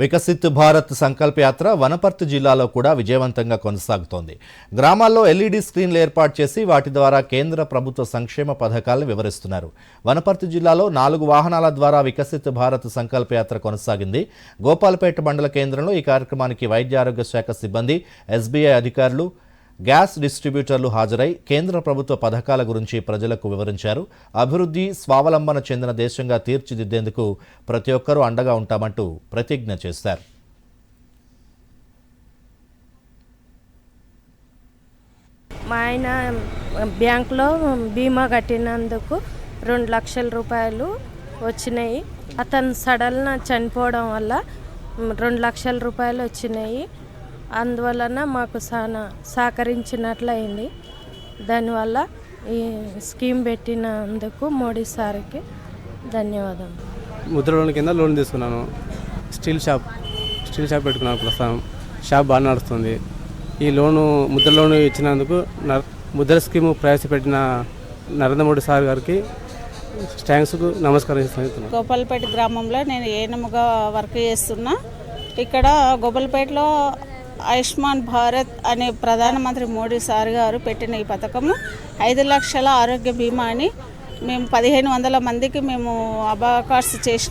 వికసిత్ భారత్ సంకల్పయాత్ర వనపర్తి జిల్లాలో కూడా విజయవంతంగా కొనసాగుతోంది. గ్రామాల్లో ఎల్ఈడి స్క్రీన్లు ఏర్పాటు చేసి వాటి ద్వారా కేంద్ర ప్రభుత్వ సంక్షేమ పథకాలను వివరిస్తున్నారు. వనపర్తి జిల్లాలో నాలుగు వాహనాల ద్వారా వికసిత్ భారత్ సంకల్పయాత్ర కొనసాగింది. గోపాలపేట మండల కేంద్రంలో ఈ కార్యక్రమానికి వైద్య ఆరోగ్య శాఖ సిబ్బంది ఎస్బీఐ అధికారులు గ్యాస్ డిస్ట్రిబ్యూటర్లు హాజరై కేంద్ర ప్రభుత్వ పథకాల గురించి ప్రజలకు వివరించారు. అభివృద్ధి స్వావలంబన చెందిన దేశంగా తీర్చిదిద్దేందుకు ప్రతి ఒక్కరూ అండగా ఉంటామంటూ ప్రతిజ్ఞ చేశారు. మా ఆయన బ్యాంకులో బీమా కట్టినందుకు రెండు లక్షల రూపాయలు వచ్చినాయి. అతను సడల్న చనిపోవడం వల్ల రెండు లక్షల రూపాయలు వచ్చినాయి. అందువలన మాకు చాలా సహకరించినట్లయింది. దానివల్ల ఈ స్కీమ్ పెట్టినందుకు మోడీ సార్కి ధన్యవాదాలు ముద్ర లోన్ కింద లోన్ తీసుకున్నాను. స్టీల్ షాప్ స్టీల్ షాప్ పెట్టుకున్నాను ప్రస్తుతం. షాప్ బాగా నడుస్తుంది. ఈ లోను ముద్ర లోన్ ఇచ్చినందుకు న- ముద్ర స్కీమ్ ప్రవేశపెట్టిన నరేంద్ర మోడీ సార్ గారికి థ్యాంక్స్ నమస్కారం చేస్తున్నాను గోపాలపేట గ్రామంలో నేను ఏనముగా వర్క్ చేస్తున్నా. ఇక్కడ గోపాలపేటలో ఆయుష్మాన్ భారత్ అనే ప్రధానమంత్రి మోడీ సార్ గారు పెట్టిన ఈ పథకము ఐదు లక్షల ఆరోగ్య బీమా అని మేము పదిహేను వందల మందికి మేము అబాకాస్ చేసిన.